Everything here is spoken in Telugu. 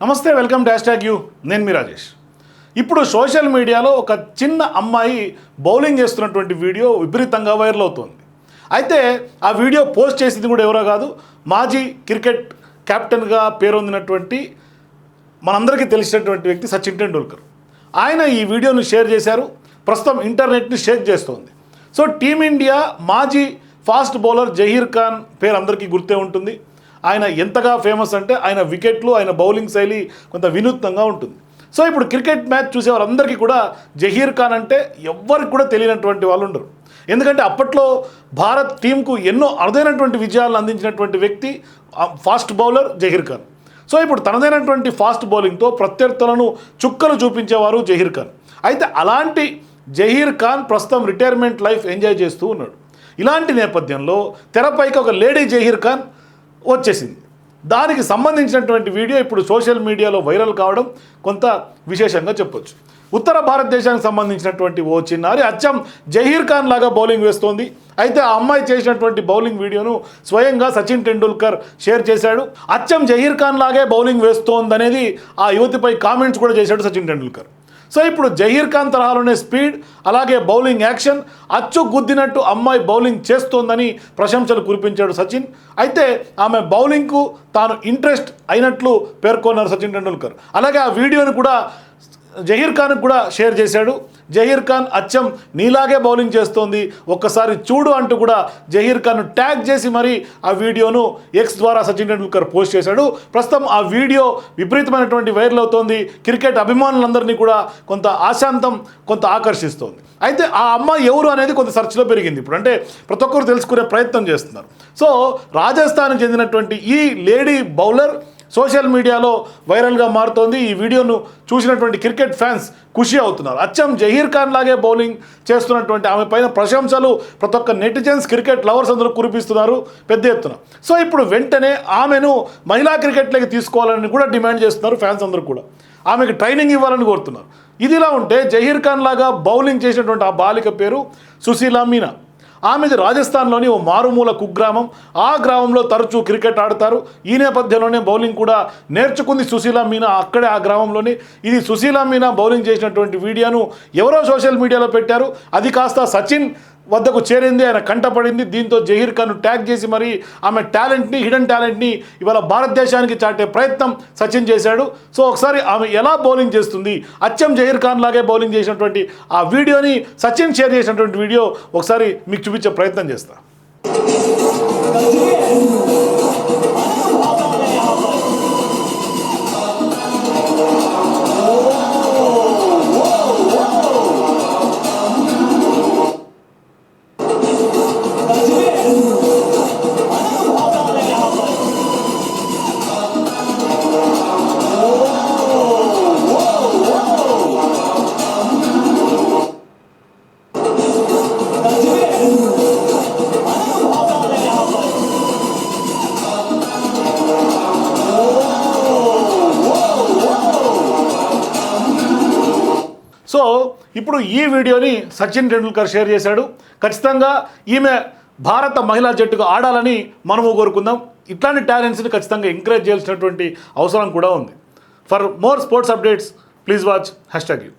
నమస్తే వెల్కమ్ డాష్ ట్యాగ్ యూ. నేను మీ రాజేష్. ఇప్పుడు సోషల్ మీడియాలో ఒక చిన్న అమ్మాయి బౌలింగ్ చేస్తున్నటువంటి వీడియో విపరీతంగా వైరల్ అవుతోంది. అయితే ఆ వీడియో పోస్ట్ చేసింది కూడా ఎవరో కాదు మాజీ క్రికెట్ కెప్టెన్గా పేరొందినటువంటి మనందరికీ తెలిసినటువంటి వ్యక్తి సచిన్ టెండూల్కర్. ఆయన ఈ వీడియోను షేర్ చేశారు ప్రస్తుతం ఇంటర్నెట్ని షేక్ చేస్తోంది. సో టీమిండియా మాజీ ఫాస్ట్ బౌలర్ జహీర్ ఖాన్ పేరు అందరికీ గుర్తే ఉంటుంది. ఆయన ఎంతగా ఫేమస్ అంటే ఆయన వికెట్లు ఆయన బౌలింగ్ శైలి కొంత వినూత్నంగా ఉంటుంది. సో ఇప్పుడు క్రికెట్ మ్యాచ్ చూసే వారందరికీ కూడా జహీర్ ఖాన్ అంటే ఎవ్వరికి కూడా తెలియనటువంటి వాళ్ళు ఉండరు. ఎందుకంటే అప్పట్లో భారత్ టీంకు ఎన్నో అరుదైనటువంటి విజయాలను అందించినటువంటి వ్యక్తి fast bowler Zaheer Khan. So ఇప్పుడు తనదైనటువంటి ఫాస్ట్ బౌలింగ్తో ప్రత్యర్థులను చుక్కలు చూపించేవారు జహీర్ ఖాన్. అయితే అలాంటి జహీర్ ఖాన్ ప్రస్తుతం రిటైర్మెంట్ లైఫ్ ఎంజాయ్ చేస్తూ ఉన్నాడు. ఇలాంటి నేపథ్యంలో తెరపైకి ఒక లేడీ జహీర్ ఖాన్ వచ్చేసింది. దానికి సంబంధించినటువంటి వీడియో ఇప్పుడు సోషల్ మీడియాలో వైరల్ కావడం కొంత విశేషంగా చెప్పొచ్చు. ఉత్తర భారతదేశానికి సంబంధించినటువంటి ఓ చిన్నారి అచ్చం జహీర్ ఖాన్ లాగా బౌలింగ్ వేస్తోంది. అయితే ఆ అమ్మాయి చేసినటువంటి బౌలింగ్ వీడియోను స్వయంగా సచిన్ టెండూల్కర్ షేర్ చేశాడు. అచ్చం జహీర్ ఖాన్ లాగే బౌలింగ్ వేస్తోందనేది ఆ యువతిపై కామెంట్స్ కూడా చేశాడు సచిన్ టెండూల్కర్. సో ఇప్పుడు జహీర్ ఖాన్ తరహాలోనే స్పీడ్ అలాగే బౌలింగ్ యాక్షన్ అచ్చు గుద్దినట్టు అమ్మాయి బౌలింగ్ చేస్తోందని ప్రశంసలు కురిపించాడు సచిన్. అయితే ఆమె బౌలింగ్కు తాను ఇంట్రెస్ట్ అయినట్లు పేర్కొన్నారు సచిన్ టెండూల్కర్. అలాగే ఆ వీడియోని కూడా జహీర్ ఖాన్కి కూడా షేర్ చేశాడు. జహీర్ ఖాన్ అచ్చం నీలాగే బౌలింగ్ చేస్తోంది. ఒక్కసారి చూడు అంటూ కూడా జహీర్ ఖాన్ ట్యాగ్ చేసి మరి ఆ వీడియోను ఎక్స్ ద్వారా సచిన్ టెండూల్కర్ పోస్ట్ చేశాడు. ప్రస్తుతం ఆ వీడియో విపరీతమైనటువంటి వైరల్ అవుతోంది. క్రికెట్ అభిమానులందరినీ కూడా కొంత ఆశాంతం కొంత ఆకర్షిస్తోంది. అయితే ఆ అమ్మ ఎవరు అనేది కొంత సర్చ్లో పెరిగింది ఇప్పుడు. అంటే ప్రతి ఒక్కరు తెలుసుకునే ప్రయత్నం చేస్తున్నారు. సో రాజస్థాన్ చెందినటువంటి ఈ లేడీ బౌలర్ సోషల్ మీడియాలో వైరల్గా మారుతోంది. ఈ వీడియోను చూసినటువంటి క్రికెట్ ఫ్యాన్స్ ఖుషి అవుతున్నారు. అచ్చం జహీర్ ఖాన్ లాగే బౌలింగ్ చేస్తున్నటువంటి ఆమె పైన ప్రశంసలు ప్రతి ఒక్క నెటిజన్స్ క్రికెట్ లవర్స్ అందరూ కురిపిస్తున్నారు. పెద్ద ఎత్తున. సో ఇప్పుడు వెంటనే ఆమెను మహిళా క్రికెట్లోకి తీసుకోవాలని కూడా డిమాండ్ చేస్తున్నారు ఫ్యాన్స్ అందరూ కూడా. ఆమెకు ట్రైనింగ్ ఇవ్వాలని కోరుతున్నారు. ఇదిలా ఉంటే జహీర్ ఖాన్ లాగా బౌలింగ్ చేసినటువంటి ఆ బాలిక పేరు సుశీలా మీనా. ఆమెది రాజస్థాన్లోని ఓ మారుమూల కుగ్రామం ఆ గ్రామంలో తరచూ క్రికెట్ ఆడతారు. ఈ నేపథ్యంలోనే బౌలింగ్ కూడా నేర్చుకుంది సుశీల మీనా అక్కడే ఆ గ్రామంలోని. ఇది సుశీల మీనా బౌలింగ్ చేసినటువంటి వీడియోను ఎవరో సోషల్ మీడియాలో పెట్టారు. అది కాస్త సచిన్ వద్దకు చేరింది ఆయన కంటపడింది. దీంతో జహీర్ ఖాన్ ట్యాగ్ చేసి మరి ఆమె టాలెంట్ని హిడెన్ టాలెంట్ని ఇవాళ భారతదేశానికి చాటే ప్రయత్నం సచిన్ చేశాడు. సో ఒకసారి ఆమె ఎలా బౌలింగ్ చేస్తుంది? అచ్చం జహీర్ ఖాన్ లాగే బౌలింగ్ చేసినటువంటి ఆ వీడియోని సచిన్ షేర్ చేసినటువంటి వీడియో ఒకసారి మీకు చూపించే ప్రయత్నం చేస్తాను ఇప్పుడు ఈ వీడియోని సచిన్ టెండూల్కర్ షేర్ చేశాడు. ఖచ్చితంగా ఈమె భారత మహిళా జట్టుకు ఆడాలని మనము కోరుకుందాం. ఇట్లాంటి టాలెంట్స్ని ఖచ్చితంగా ఎంకరేజ్ చేయాల్సినటువంటి అవసరం కూడా ఉంది. For more sports updates please watch hashtag you